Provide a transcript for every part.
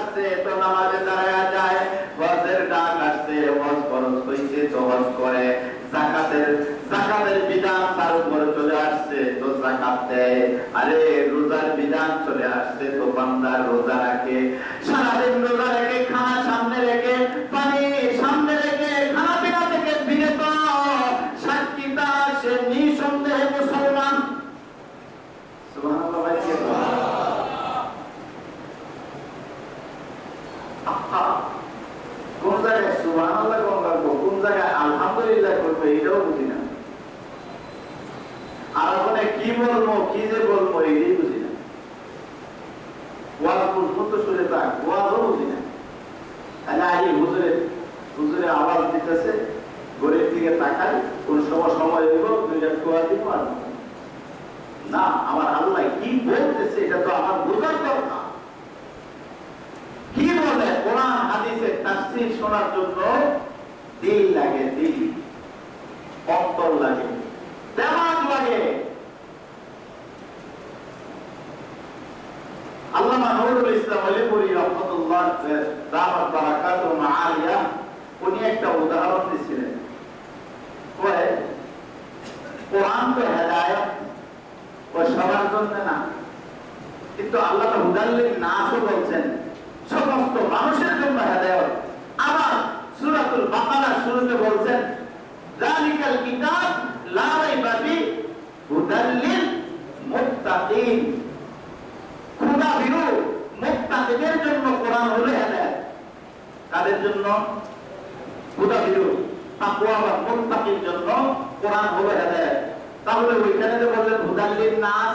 আসছে তো নামাজে দাঁড়ায় যায় হজের ডাক আসছে হজ খরচ হইছে তো হজ করে জাকাতের জাকাতের বিধান তার উপরে চলে আসছে তো জাকাত দেয় আরে রোজার বিধান চলে আসছে তো বান্দার রোজা রাখে সারাদিন রোজা রেখে খানা সামনে রেখে পানি সামনে রেখে খানা পিনা থেকে বিরত সাক্ষীতা সে নিঃসন্দেহে মুসলমান সুবহানাল্লাহ ভাই কে বলে? আহা, কোন জায়গায় সুবহানাল্লাহ কোন করব কোন জায়গায় আলহামদুলিল্লাহ করব এটাও বুঝি না আর ওখানে কি বলব কি যে বলব এটাই বুঝি না ওয়াজ মজবুত শুনে থাক ওয়াজও বুঝি না তাহলে আই হুজুরে হুজুরে আওয়াজ দিতেছে গরিব দিকে তাকাই কোন সময় সময় হইব দুইটা খোয়া দিব আর না, আমার আল্লাহ কি বলতেছে এটা তো আমার বোঝার দরকার। কি বলে? কোরআন হাদিসের তাফসীর শোনার জন্য দিল লাগে, দিল। অন্তর লাগে। দেমাগ লাগে। আল্লামা নুরুল ইসলাম আলিপুরি রহমতুল্লাহ দামাত বারাকাত ও মাআলিয়া, উনি একটা উদাহরণ দিয়েছিলেন কোরআন তো হেদায়েত জন্য না। কিন্তু আল্লাহ হুদাল্লিল নাসও বলছেন, সমস্ত মানুষের জন্য হেদায়েত। আবার সূরাতুল বাকারা শুরুতে বলছেন জালিকাল কিতাব লা রাইবা ফি হুদাল্লিল মুত্তাকিন। খোদা বিরু মুত্তাকিদের জন্য কোরআন হলো হেদায়েত। কাদের জন্য? খোদা বিরু তাকওয়া বা মুত্তাকির জন্য কোরআন হলো হেদায়েত। তাহলে ওইখানে যে বললেন, হুদাল্লিল নাস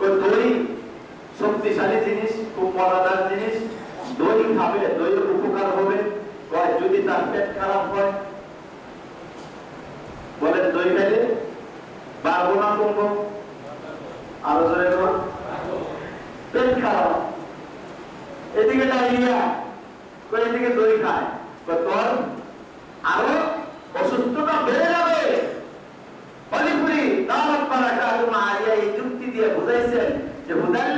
দই শক্তিশালী জিনিস, খুব মজাদার জিনিস। দই খাবে, দইয়ের উপকার হবে। কয়, যদি তার পেট খারাপ হয়, বলেন দই খাইলে পারব না কমবো? আরও জোরে পেট খারাপ। এদিকে ডায়রিয়া এদিকে দই খায়। তোর আরও முதல்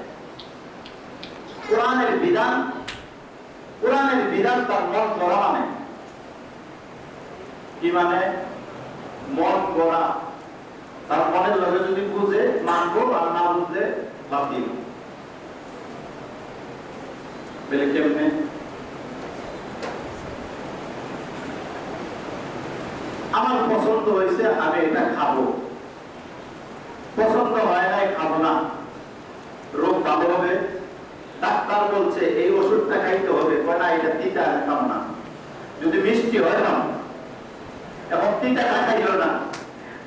কোরআনের বিধান কোরআনের বিধান তার মন করা মানে। কি মানে? মন গড়া। তার মনের লগে যদি বুঝে, মানবো আর না বুঝলে বাতিল। পেলে কেমনে? আমার পছন্দ হয়েছে আমি এটা খাব। পছন্দ হয় নাই, খাব না। রোগ ভালো হবে। ডাক্তার বলছে, এই ওষুধটা খাইতে হবে কয় না এটা তিতা খাও না। যদি মিষ্টি হয় না, এবং তিতাটা খাইল না।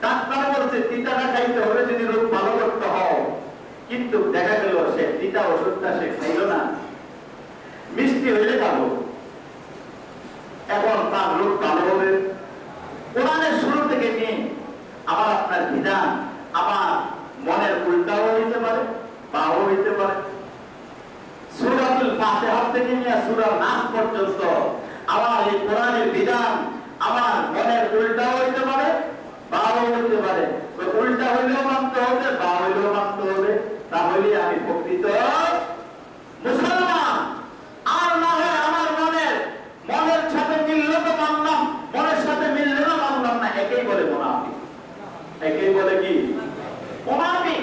ডাক্তার বলছে, তিতাটা খাইতে হবে যদি রোগ ভালো করতে হয় কিন্তু দেখা গেল, সে তিতা ওষুধটা সে খাইল না। মিষ্টি হইলে খাব। এখন তার রোগ ভালো হবে। কোরআনের শুরু থেকে নিয়ে আবার আপনার বিধান আমার মনের উল্টাও হইতে পারে বাও হইতে পারে সুরাতুল ফাতিহা থেকে নিয়ে সূরা নাস পর্যন্ত আমার এই কোরআনের বিধান আমার মনের উল্টাও হইতে পারে বাও হইতে পারে। উল্টা হইলেও মানতে হবে, বা হইলেও মানতে হবে। তাহলে আমি প্রকৃত মুসলমান। আর না হয় আমার মনের মনের সাথে মিললে তো মানলাম, মনের সাথে মিললে না মানলাম না। একেই বলে মোনাফিক। একেই বলে কি? মোনাফিক।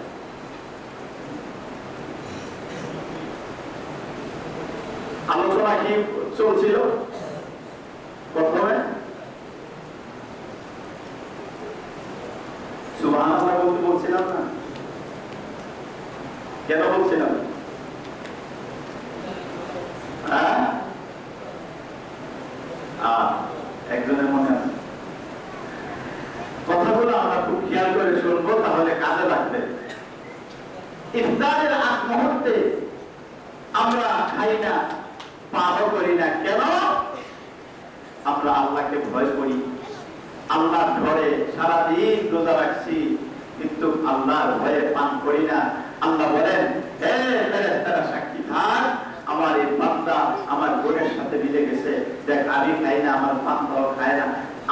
আলোচনা কি চলছিল প্রথমে? বলতে বলছিলাম না। কেন বলছিলাম? হ্যাঁ? একজনের মনে আছে। কথাগুলো আমরা খুব খেয়াল করে শুনব, তাহলে কাজে লাগবে। ইফতারের আগ মুহূর্তে আমরা খাই না পাপও করি না কেন আমরা আল্লাহকে ভয় করি। আল্লাহ ঘরে সারাদিন রোজা রাখছি, কিন্তু আল্লাহর ভয়ে পান করি না। আল্লাহ বলেন তারা সাক্ষী থাক আমার এই বান্দা আমার বোনের সাথে মিলে গেছে। দেখ, আমি খাই না, আমার বান্দাও খায় না।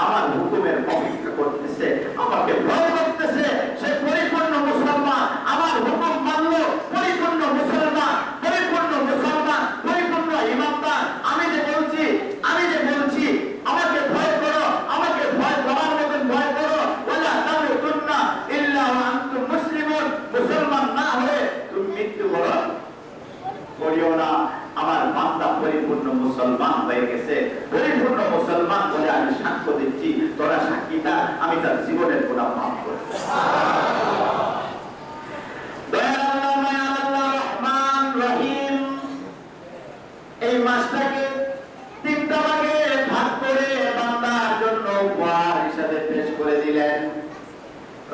আমার হুকুমের অপেক্ষা করতেছে। আমাকে ভয় করতেছে সে পরিপূর্ণ মুসলমান আমার হুকুম মানলো পরিপূর্ণ মুসলমান পরিপূর্ণ মুসলমান পরিপূর্ণ ইমানদার আমি যে বলছি আমি যে বলছি আমাকে ভয় করো আমাকে ভয় করার মতন ভয় করো ওলা তামুতুন্না ইল্লা ওয়া আনতুম মুসলিমুন মুসলমান না হয়ে তুমি মৃত্যুবরণ করিও না আমার বান্দা পরিপূর্ণ মুসলমান হয়ে গেছে পরিপূর্ণ মুসলমান বলে আমি সাক্ষ্য দিচ্ছি তোরা সাক্ষীটা আমি তার জীবনের গুণা মাফ করছি দয়াল আল্লাহ, মায়াল আল্লাহ, রহমান, রহিম, এই মাসটাকে তিনটা ভাগে ভাগ করে বান্দার জন্য উপহার হিসাবে পেশ করে দিলেন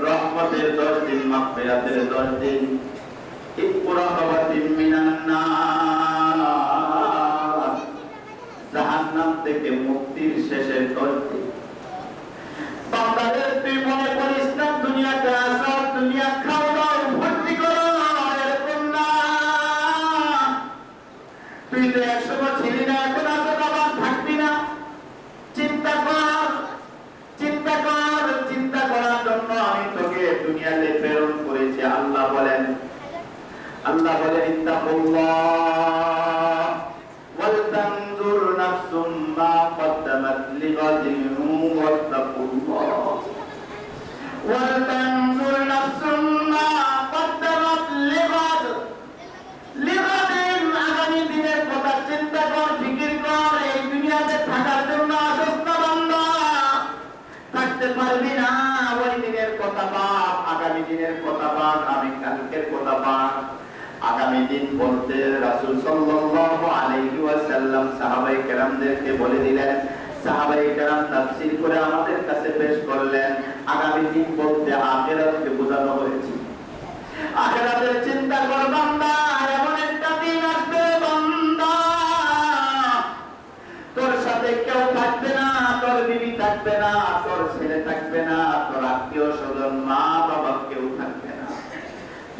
রহমতের দশ দিন মাগফিরাতের দশ দিন ইকরাবাতিন মিনান নার জাহান্নাম থেকে মুক্তির শেষের দশ দিন বান্দাদের তুই মনে করিস না দুনিয়াতে আসা দুনিয়া খাও দাও ভর্তি করো এরকম না তুই তো একসময় ছিলি না এখন আসো আবার থাকবি না চিন্তা কর চিন্তা কর চিন্তা করার জন্য আমি তোকে দুনিয়াতে প্রেরণ করেছি আল্লাহ বলেন আল্লাহ বলেন ইত্তাকুল্লাহ দিন বলতে রাসূল সাল্লাল্লাহু আলাইহি ওয়াসাল্লাম সাহাবায়ে কেরামদেরকে বলে দিলেন, সাহাবায়ে কেরাম তাফসীর করে আমাদের কাছে পেশ করলেন, আগামী দিন বলতে আখিরাতকে বোঝানো হয়েছে। আখিরাতের চিন্তা এমন একটা দিন আসবে বান্দা। তোর সাথে কেউ থাকবে না, তোর বিবি থাকবে না, তোর ছেলে থাকবে না, তোর আত্মীয় স্বজন মা বাবা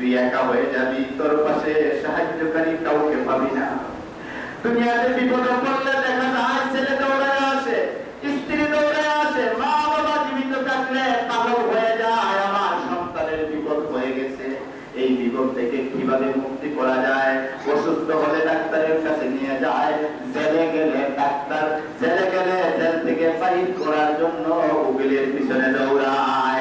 তুই একা হয়ে যাবি তোর পাশে সাহায্যকারী কাউকে পাবি না। দুনিয়াতে বিপদে পড়লে দেখা যায় ছেলে দৌড়ায় আসে, স্ত্রী দৌড়ায় আসে মা বাবা জীবিত থাকলে পাগল হয়ে যায়, আমার সন্তানের বিপদ হয়ে গেছে। এই বিপদ থেকে কীভাবে মুক্তি করা যায়? অসুস্থ হলে ডাক্তারের কাছে নিয়ে যায়। জেলে গেলে ডাক্তার, জেলে গেলে জেল থেকে বাইর করার জন্য উকিলের পিছনে দৌড়ায়।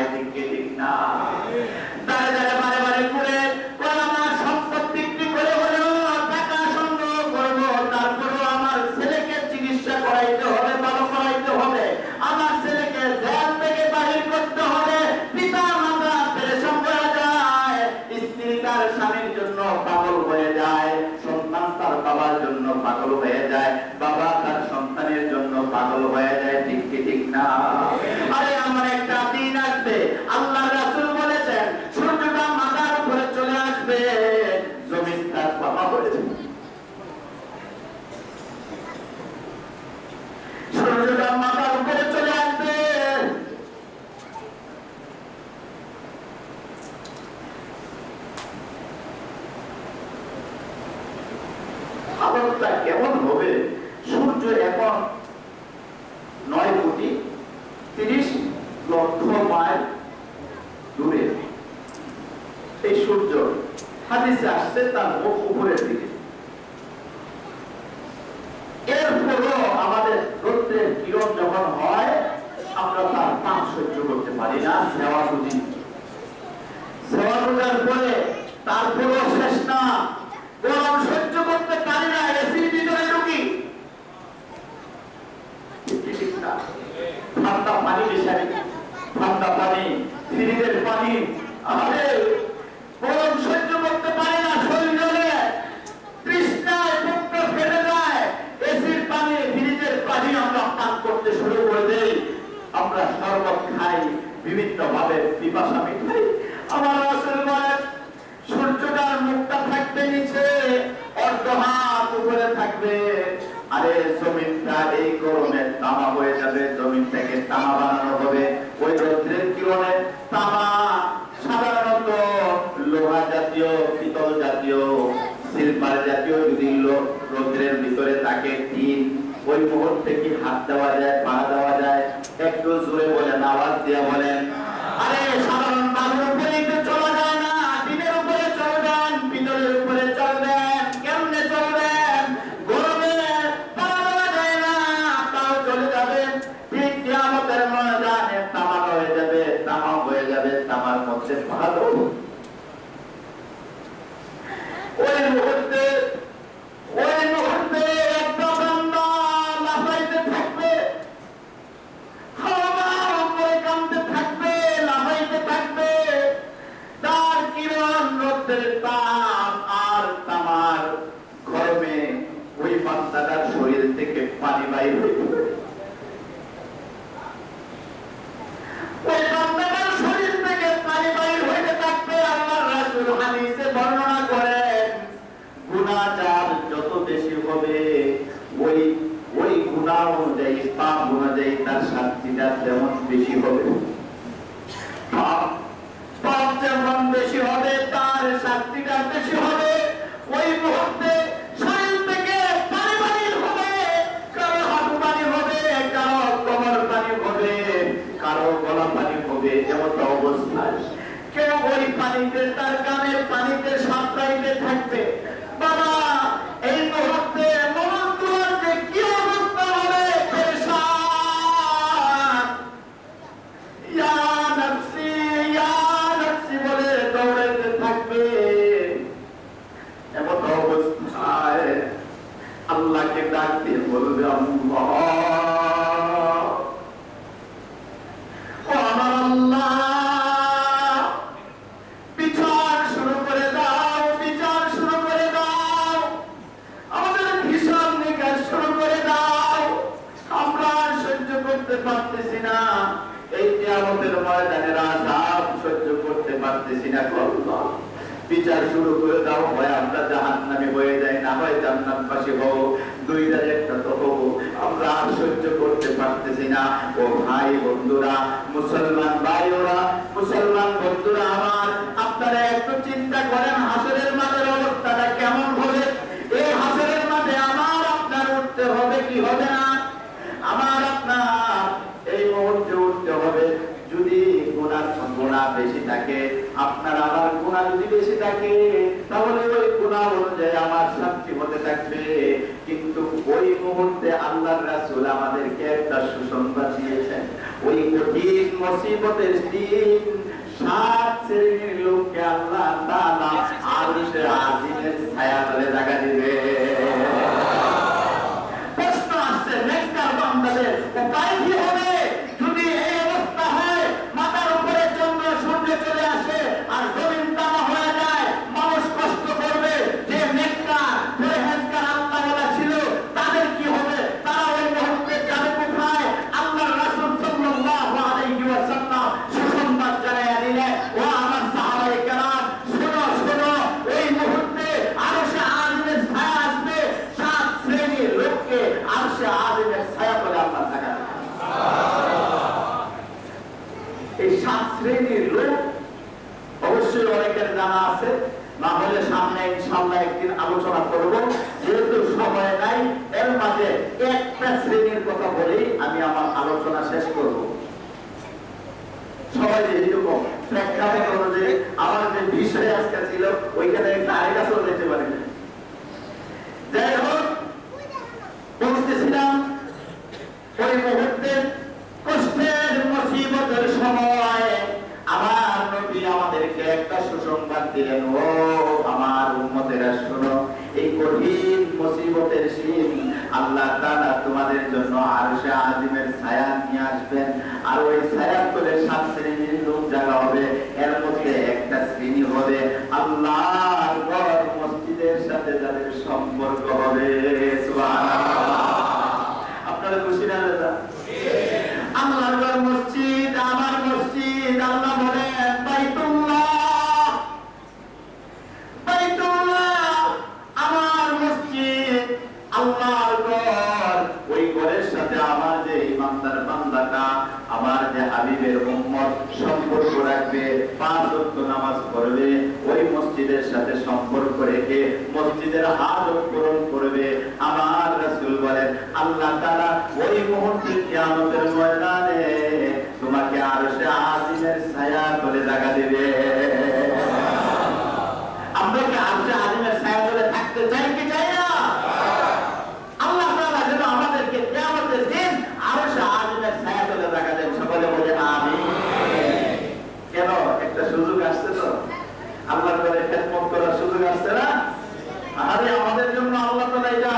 হাদিসে আসছে তার মুখ উপরের দিকে। এরপরেও আমাদের রোদ্রের কিরণ যখন হয়, আমরা তার পাঁচ সহ্য করতে পারি না আমরা শরবত খাই বিভিন্ন ভাবে পিপাসা মিঠাই আমার বলেন, সূর্যটার মুখটা থাকবে নিচে উপরে থাকবে। আরে জমিনটা এই গরমে তামা হয়ে যাবে জমিন থেকে তামা বানানো হবে। ওই রৌদ্রের কিরণে তামা, সাধারণত লোহা জাতীয়, পিতল জাতীয় শিল্পার জাতীয় যদি রৌদ্রের ভিতরে তাকে ওই মুহূর্তে কি হাত দেওয়া যায়, পা দেওয়া যায়? একটু জোরে বলেন, আওয়াজ দিয়ে বলেন। আরে, সাধারণ মানুষ যায়। করেন হাসরের মাঠের অবস্থাটা কেমন হবে? এই হাসরের মাঠে আমার আপনার উঠতে হবে কি হবে না? আমার আপনার এই মুহূর্তে উঠতে হবে। যদি গোনার সম্ভাবনা বেশি থাকে, আপনার আবার গোনা যদি বেশি থাকে, তাহলে ওই গোনা অনুযায়ী আমার শাস্তি হতে থাকবে। কিন্তু ওই মুহূর্তে আল্লাহ রাসুল আমাদেরকে একটা সুসংবাদ দিয়েছেন। ওই কঠিন মুসিবতের দিন সাত শ্রেণির লোককে আল্লাহ তাআলা আরশে আজিমের ছায়া তলে জায়গা দিবে। প্রশ্ন আসছে, নেককার বান্দাদের উপায় কি হবে যদি এই অবস্থা হয় মাথার উপরে চন্দ্র সূর্য চলে আসে আর জমিন তামা হয়ে যায় মানুষ কষ্ট করবে যে নেককার পরহেজগার আল্লাহওয়ালা ছিল তাদের কি হবে তারা ওই মুহূর্তে যাবে কোথায় আল্লাহর রাসূল সাল্লাল্লাহু আলাইহি ওয়াসাল্লাম সুসংবাদ জানাইয়া দিলেন ও আমার সাহাবায়ে কেরাম শোনো শোনো এই মুহূর্তে আরশে আজিমের ছায়া আসবে সাত শ্রেণির লোককে আরশে আজিমের ছায়া করে আল্লাহ থাকা এই সাত শ্রেণির লোক অবশ্যই অনেকের জানা আছে না হলে সামনে ইনশাআল্লাহ একদিন আলোচনা করব যেহেতু সময় নাই এর মাঝে একটা শ্রেণির কথা বলেই আমি আমার আলোচনা শেষ করব সবাই অনুযায়ী আমার যে বিষয় আজকে ছিল, ওইখানে যেতে। যাই হোক ওই কষ্টের মুসিবতের সময় আমার নবী আমাদেরকে একটা সুসংবাদ দিলেন, ও আমার উম্মতেরা শোনো এই কঠিন মুসিবতের দিন আল্লাহ তাআলা তোমাদের জন্য আরশে আজিমের ছায়া নিয়ে আসবেন। আর ওই ছায়ার তলে সাত শ্রেণির লোক জায়গা হবে। এর মধ্যে একটা শ্রেণি হবে আল্লাহর ঘর মসজিদের সাথে যাদের সম্পর্ক হবে সুবহানাল্লাহ আপনারা খুশি না দাদা আল্লাহর ঘর মসজিদ আমার মসজিদ আল্লাহ বলেন বাইতুল্লাহ বাইতুল্লাহ আমার মসজিদ আল্লাহর ঘর ওই ঘরের সাথে আমার যে ইমানদার বান্দাটা আমার যে হাবিবের উম্মত সম্পর্ক রাখবে পাঁচ ওয়াক্ত নামাজ পড়বে ওই মসজিদের সাথে সম্পর্ক রেখে মসজিদের হাজত পূরণ করবে আমার রাসূল বলেন আল্লাহ তাআলা ওই মুহূর্তে কিয়ামতের ময়দানে তোমাকে আরশে আজিমের ছায়া করে জায়গা দেবে আমরা কি আরশে আজিমের ছায়া করে থাকতে চাই কি চাই না আল্লাহ তাআলা যেন আমাদেরকে কিয়ামতের দিন আরশে আজিমের ছায়া করে জায়গা দেন সকলে বলে আমিন কেন একটা সুযোগ আসছে তো আল্লাহ করে খেদমত করার সুযোগ আসছে না আরে আমাদের জন্য আল্লাহ তাআলা এটা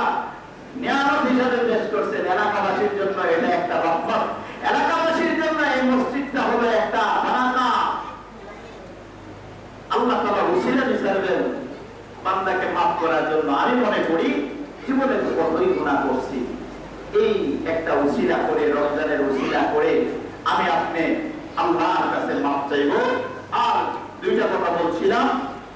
নিয়ামত হিসাবে পেশ করছেন এলাকাবাসীর জন্য এটা একটা রহমত এলাকাবাসীর জন্য এই মসজিদটা হলো একটা বারাকা আল্লাহ তাআলা উসিলা বিচারবেন বান্দাকে মাফ করার জন্য আমি মনে করি জীবনে তো কতই গুনাহ করছি। এই একটা উসিলা করে, রমজানের উসিলা করে আমি আপনি, আল্লাহর কাছে মাফ চাইব। আর দুইটা কথা বলছিলাম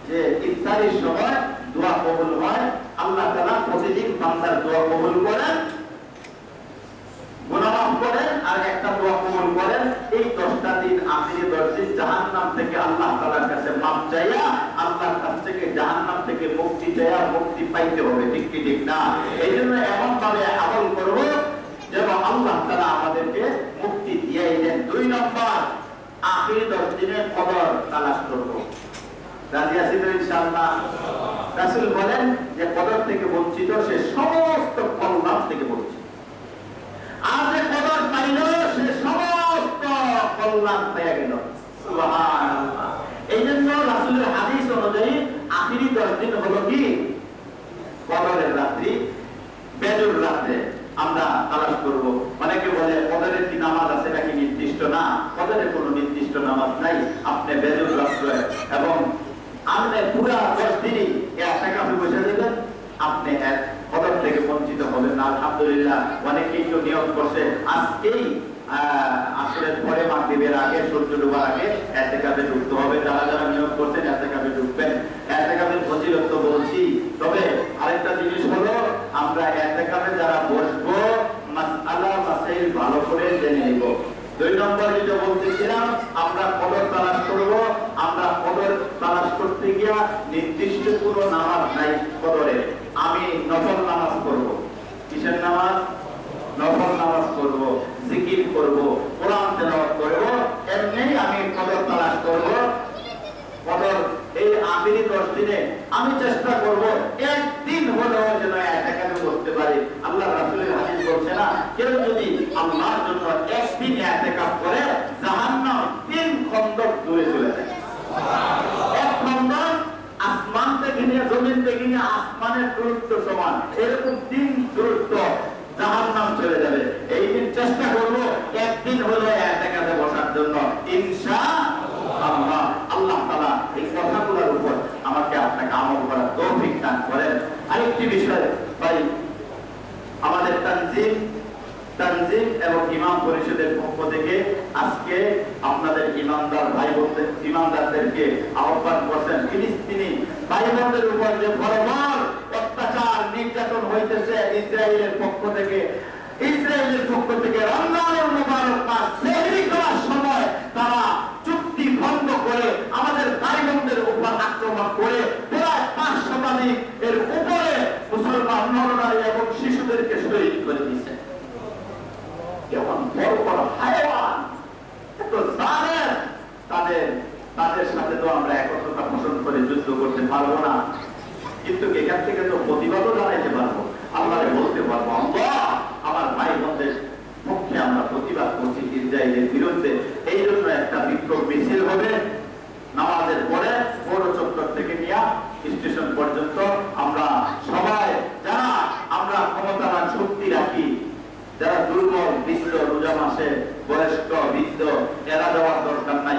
যে ইফতারির সময় দোয়া কবুল হয়। আল্লাহ তাআলা প্রতিদিন বান্দার দোয়া কবুল করেন, গুনাহ মাফ করেন, আর একটা দোয়া কবুল করেন। এই দশটা দিন আখিরি দশ দিন জাহান্নাম থেকে আল্লাহ তাআলার কাছে মাফ চাইয়া আল্লাহর কাছ থেকে, জাহান্নাম থেকে মুক্তি চাইয়া মুক্তি পাইতে হবে, ঠিক কি, ঠিক না? এই জন্য এমন ভাবে আমল করব যেন আল্লাহ তাআলা আমাদেরকে মুক্তি দিয়ে দেন। দুই নম্বর, আখিরি দশ দিনের খবর তালাশ করব। রাজি আছি ইনশাআল্লাহ? রাসূল বলেন যে কদর থেকে বঞ্চিত সে সমস্ত কল্যাণ থেকে বঞ্চিত। আর যে কদর পাইল সে সমস্ত কল্যাণ পেয়ে গেল। সুবহানাল্লাহ এই জন্য রাসূলের হাদিস অনুযায়ী আখিরি দশ দিন হলো কি কদরের রাত্রি বেজুর রাত্রে আমরা তালাশ করব। অনেকে বলে কদরের কি নামাজ আছে নাকি নির্দিষ্ট? না কদরের কোনো নির্দিষ্ট নামাজ নাই। আপনি বেজুর রাত্রে এবং আপনি পুরা দশ দিনই এ আশাকে আপনি বসে দেবেন আপনি এক কদর থেকে বঞ্চিত হবেন না। আলহামদুলিল্লাহ অনেকেই তো নিয়োগ করছে। আজকেই আসরের পরে মাগরিবের আগে, সূর্য ডোবার আগে এতে কাজে ঢুকতে হবে। যারা যারা নিয়োগ করছেন, এতে কাজে ঢুকবেন। এতে কাজের ফজিলত তো বলছি। জিনিস হলো আমরা এতে কাজে যারা বসবো, মাসআলা মাসাইল ভালো করে জেনে নিব। দুই নম্বর যেটা বলতেছিলাম, আমরা কদর তালাশ করব। আমরা কদর তালাশ করতে গিয়া নির্দিষ্ট কোনো নামাজ নাই কদরে। আমি নফল নামাজ করব কিসের নামাজ? নফল নামাজ করব জিকির করব, কোরআন তেলাওয়াত করব এমনি আমি কদর তালাশ করব। কদর, এই আখেরি দশ দিনে আমি চেষ্টা করব একদিন হলো আল্লাহ রাসূলের হাদিস বলছে না কেউ যদি আল্লাহর জন্য একদিন ইতিকাফ করে জাহান্নাম তিন খন্দক দূরে চলে যায়। এক খন্দক আসমান থেকে নিয়ে জমিন থেকে নিয়ে আসমানের দূরত্ব সমান। এরকম তিন দূরত্ব জাহান্নাম চলে যাবে। এই দিন চেষ্টা করব একদিন হলো এতেকাতে বসার জন্য ইনশা আল্লাহ আল্লাহ তাআলা এই কথাগুলোর উপর আমাকে আপনাকে আমল করার তৌফিক দান করেন আরেকটি বিষয় ভাই আমাদের তানজিম তানজিম এবং ইমাম পরিষদের পক্ষ থেকে আজকে আপনাদের ইমানদার ভাই বোনদের ইমানদারদেরকে আহ্বান করছেন। ফিলিস্তিনি ভাই বোনদের উপর যে বড়বর অত্যাচার নির্যাতন হইতেছে ইসরায়েলের পক্ষ থেকে। ইসরায়েলের পক্ষ থেকে রমজানের মোবারক মাস সেহরি করার সময় তারা চুক্তি ভঙ্গ করে আমাদের ভাই বোনদের উপর আক্রমণ করে প্রায় পাঁচ শতাধিক এর উপরে মুসলমান নরনারী এবং শিশুদেরকে শহীদ করে দিয়েছে। কেমন বড় বড় হায়ওয়ান এত জানেন তাদের তাদের সাথে তো আমরা একত্রতা পোষণ করে যুদ্ধ করতে পারব না কিন্তু এখান থেকে তো প্রতিবাদও জানাইতে পারব আমরা বলতে পারব আমার ভাই বোনদের পক্ষে আমরা প্রতিবাদ করছি ইসরায়েলের বিরুদ্ধে এই জন্য একটা বিক্ষোভ মিছিল হবে নামাজের পরে পৌর চত্বর থেকে নিয়ে স্টেশন পর্যন্ত আমরা সবাই যারা আমরা ক্ষমতাবান শক্তি রাখি যারা দুর্বল বৃদ্ধ রোজা মাসে বয়স্ক বৃদ্ধ এরা যাওয়ার দরকার নাই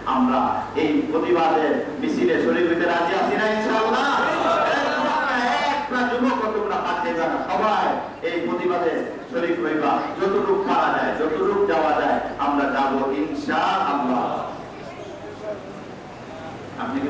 আমরা এই প্রতিবাদে মিছিলে শরীর হইতে রাজি আছি না, ইনশাআল্লাহ। সবাই এই প্রতিবাদে শরীর হইবা। যায় যাওয়া যায়, আমরা যাব ইনশা আমরা আপনি কি